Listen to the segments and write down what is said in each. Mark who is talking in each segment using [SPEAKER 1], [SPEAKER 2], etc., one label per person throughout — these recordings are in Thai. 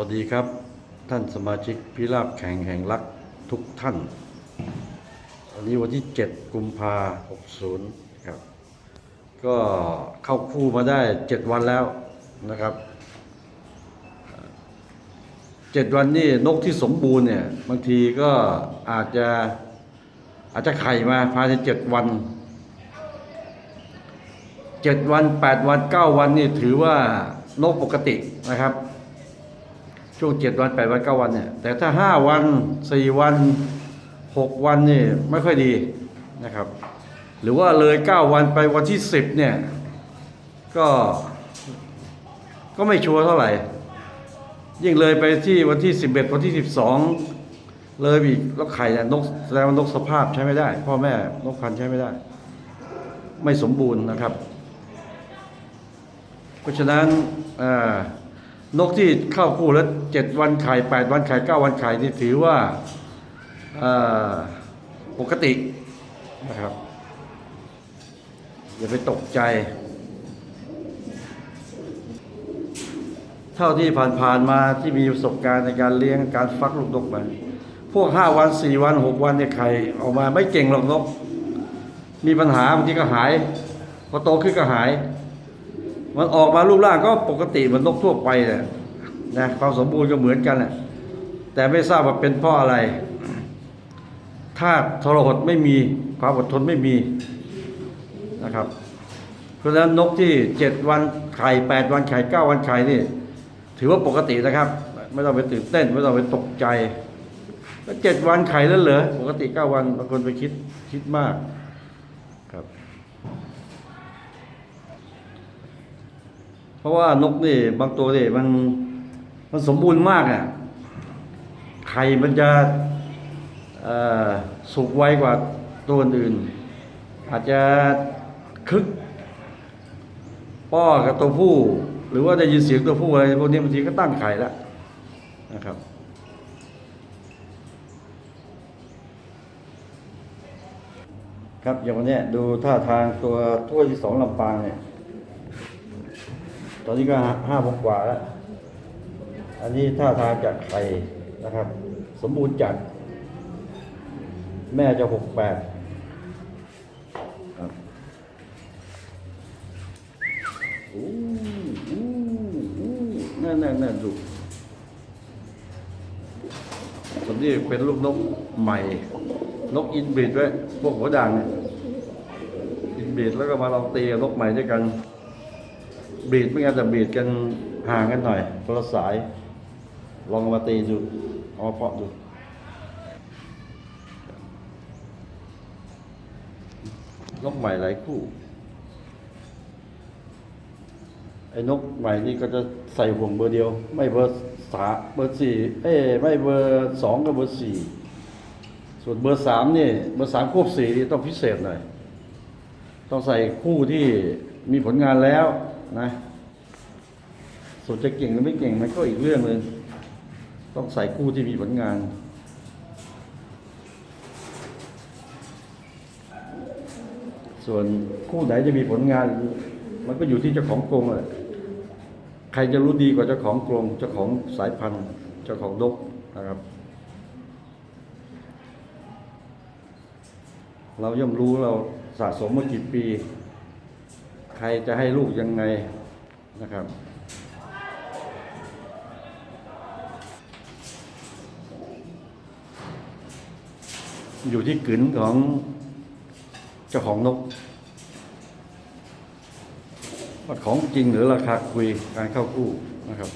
[SPEAKER 1] วัสดีครับ ท่านสมาชิกพิราบแข่งแห่งรักทุกท่านวันนี้วันที่ 7 กุมภา60ครับ ก็เข้าคู่มาได้ 7 วันแล้วนะครับ 7 วันนี่นกที่สมบูรณ์เนี่ยบางทีก็อาจจะอาจจะไข่มาภายใน 7 วัน 7 วัน 8 วัน 9 วันนี่ถือว่านกปกตินะครับ ช่วงเจ็ดวันแปดวันเก้าวันเนี่ย แต่ถ้าห้าวันสี่วันหกวันนี่ไม่ค่อยดีนะครับ หรือว่าเลยเก้าวันไปวันที่สิบเนี่ย ก็ก็ไม่ชัวร์เท่าไหร่ ยิ่งเลยไปที่วันที่สิบเอ็ดวันที่สิบสองเลยอีกแล้วไข่เนี่ยนกแสดงว่านกสภาพใช้ไม่ได้ พ่อแม่นกพันใช้ไม่ได้ ไม่สมบูรณ์นะครับ เพราะฉะนั้นอ่า นกที่เข้าคู่แล้วเจ็ดวันไข่แปดวันไข่เก้าวันไข่นี่ถือว่าปกตินะครับ อย่าไปตกใจ เท่าที่ผ่านๆมาที่มีประสบการณ์ในการเลี้ยงการฟักลูกนกมาพวกห้าวันสี่วันหกวันเนี่ยไข่ออกมาไม่เก่งหรอกนก มีปัญหาบางทีก็หาย พอโตขึ้นก็หาย มันออกมารูปร่างก็ปกติเหมือนนกทั่วไปแหละนะความสมบูรณ์ก็เหมือนกันแหละแต่ไม่ทราบว่าเป็นเพราะอะไรถ้าทรหดไม่มีความอดทนไม่มีนะครับ เพราะฉะนั้นนกที่เจ็ดวันไข่แปดวันไข่เก้าวันไข่นี่ ถือว่าปกตินะครับ ไม่ต้องไปตื่นเต้น ไม่ต้องไปตกใจแล้วเจ็ดวันไข่แล้วเหรอปกติเก้าวันบางคนไปคิดคิดมากครับ เพ ราะว่านกนี่บางตัวนี่มันมันสมบูรณ์มากอะไข่มันจะสุกไวกว่าตัวอื่น อาจจะคึก ป้อกับตัวผู้ หรือว่าได้ยินเสียงตัวผู้อะไรพวกนี้บางทีก็ตั้งไข่แล้วนะครับครับอย่างวันเนี้ยดูท่าทางตัวถ้วยที่สองลำปางเนี่ย ตอนนี้ก็ห้าโมงกว่าแล้ว อันนี้ท่าทางจากไข่นะครับ สมบูรณ์จัด แม่จะหกแปดครับโอ้โหนั่นนั่นนั่นดูส่วนนี้เป็นลูกนกใหม่ นกอินบีดด้วย พวกหัวด่างเนี่ยอินบีดแล้วก็มาลองตีกับนกใหม่ด้วยกัน บีดไม่งั้นแต่บีดกันห่างกันหน่อยคนละสาย ลองมาตีดูเอามาเพาะดูนกใหม่หลายคู่ไอ้นกใหม่นี่ก็จะใส่ห่วงเบอร์เดียว ไม่เบอร์สาเบอร์สี่เอ้ไม่เบอร์สองกับเบอร์สี่ส่วนเบอร์สามนี่เบอร์สามควบสี่นี่ต้องพิเศษหน่อยต้องใส่คู่ที่มีผลงานแล้ว นะส่วนจะเก่งหรือไม่เก่งมันก็อีกเรื่องหนึ่งต้องใส่คู่ที่มีผลงานส่วนคู่ไหนจะมีผลงาน มันก็อยู่ที่เจ้าของกรงแหละใครจะรู้ดีกว่าเจ้าของกรงเจ้าของสายพันธุ์ เจ้าของนกนะครับ เราย่อมรู้เราสะสมมากี่ปี ใครจะให้ลูกยังไงนะครับ อยู่ที่กลืนของเจ้าของนกว่าของจริงหรือราคาคุยการเข้าคู่นะครับ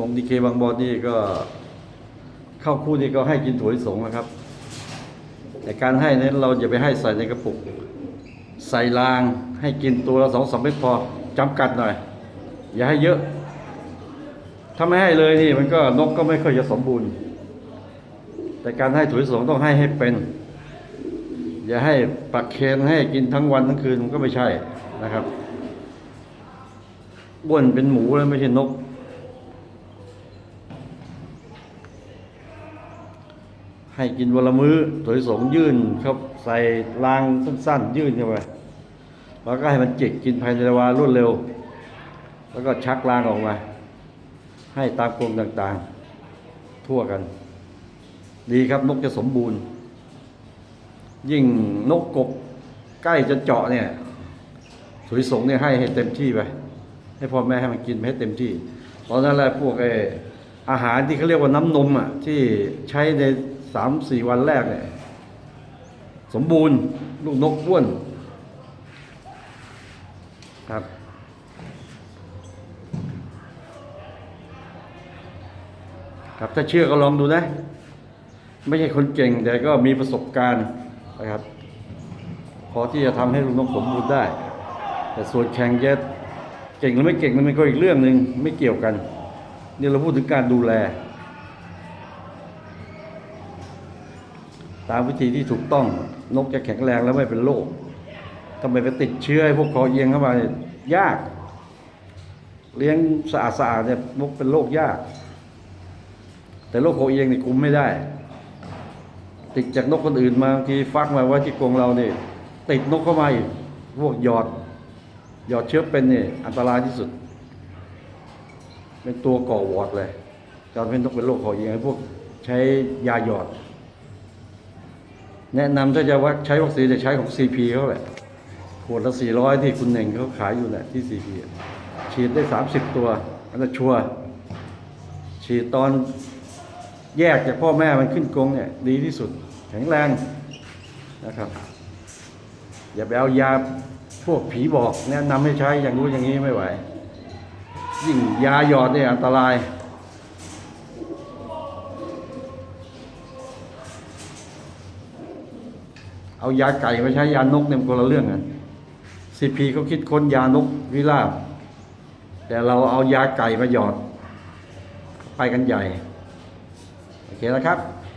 [SPEAKER 1] ครับกรงดีเคบางบอลนี่ก็เข้าคู่นี่ก็ให้กินถั่วลิสงนะครับ แต่การให้นั้นเราอย่าไปให้ใส่ในกระปุก ใส่รางให้กินตัวละสองสามเม็ดพอจำกัดหน่อย อย่าให้เยอะ ถ้าไม่ให้เลยนี่มันก็นกก็ไม่ค่อยจะสมบูรณ์ แต่การให้ถั่วลิสงต้องให้ให้เป็นออย่าให้ปักเคนให้กินทั้งวันทั้งคืนมันก็ไม่ใช่นะครับบ้วนเป็นหมูแล้วไม่ใช่นก ให้กินวันละมื้อถอยสงยื่นครับใส่รางสั้นๆ ยื่นเข้าไปแล้วก็ให้มันจิกกินภายในวารวดเร็ว แล้วก็ชักรางออกมาให้ตามกรงต่างๆ ทั่วกัน ดีครับนกจะสมบูรณ์ ยิ่งนกกบใกล้จะเจาะเนี่ยสวยสงเนี่ยให้ให้เต็มที่ไปให้พ่อแม่ให้มันกินให้เต็มที่ตอนนั้นแหละพวกไออาหารที่เขาเรียกว่าน้ำนมอะที่ใช้ใน สามสี่วันแรกเนี่ย สมบูรณ์ ลูกนกอ้วนครับครับถ้าเชื่อก็ลองดูนะ ไม่ใช่คนเก่ง แต่ก็มีประสบการณ์นะครับพอที่จะทำให้ลูกนกสมบูรณ์ได้ แต่ส่วนแข่งจะเก่งหรือไม่เก่งนั้นมันก็อีกเรื่องหนึ่งไม่เกี่ยวกันนี่เราพูดถึงการดูแล ตามวิธีที่ถูกต้องนกจะแข็งแรงแล้วไม่เป็นโรคทำไมไปติดเชื้อให้พวกคอเอียงเข้ามายาก เลี้ยงสะอาดสะอาดๆเนี่ยนกเป็นโรคยาก แต่โรคคอเอียงนี่คุมไม่ได้ ติดจากนกคนอื่นมาบางทีฟักมาไว้ที่กรงเราเนี่ยติดนกเข้ามาอีกพวกหยอดหยอดเชื้อเป็นเนี่ยอันตรายที่สุด เป็นตัวก่อวอดเลยจนเป็นนกเป็นโรคคอเอียงให้พวกใช้ยาหยอด แนะนำถ้าจะว่าใช้วัคซีนจะใช้ของ CP เขาแหละขวดละ400ที่คุณเน่งเขาขายอยู่แหละที่ CP ฉีดได้30ตัวอันนั้นชัวร์ฉีดตอนแยกจากพ่อแม่มันขึ้นกรงเนี่ยดีที่สุดแข็งแรงนะครับ อย่าไปเอายาพวกผีบอกแนะนำให้ใช้อย่างรู้อย่างนี้ไม่ไหว ยิ่งยาหยอดเนี่ยอันตราย เอายาไก่มาใช้ยานกเนี่ยมันคนละเรื่องกันซีพีเขาคิดค้นยานกวิราบ แต่เราเอายาไก่มาหยอด ไปกันใหญ่ โอเคแล้วครับ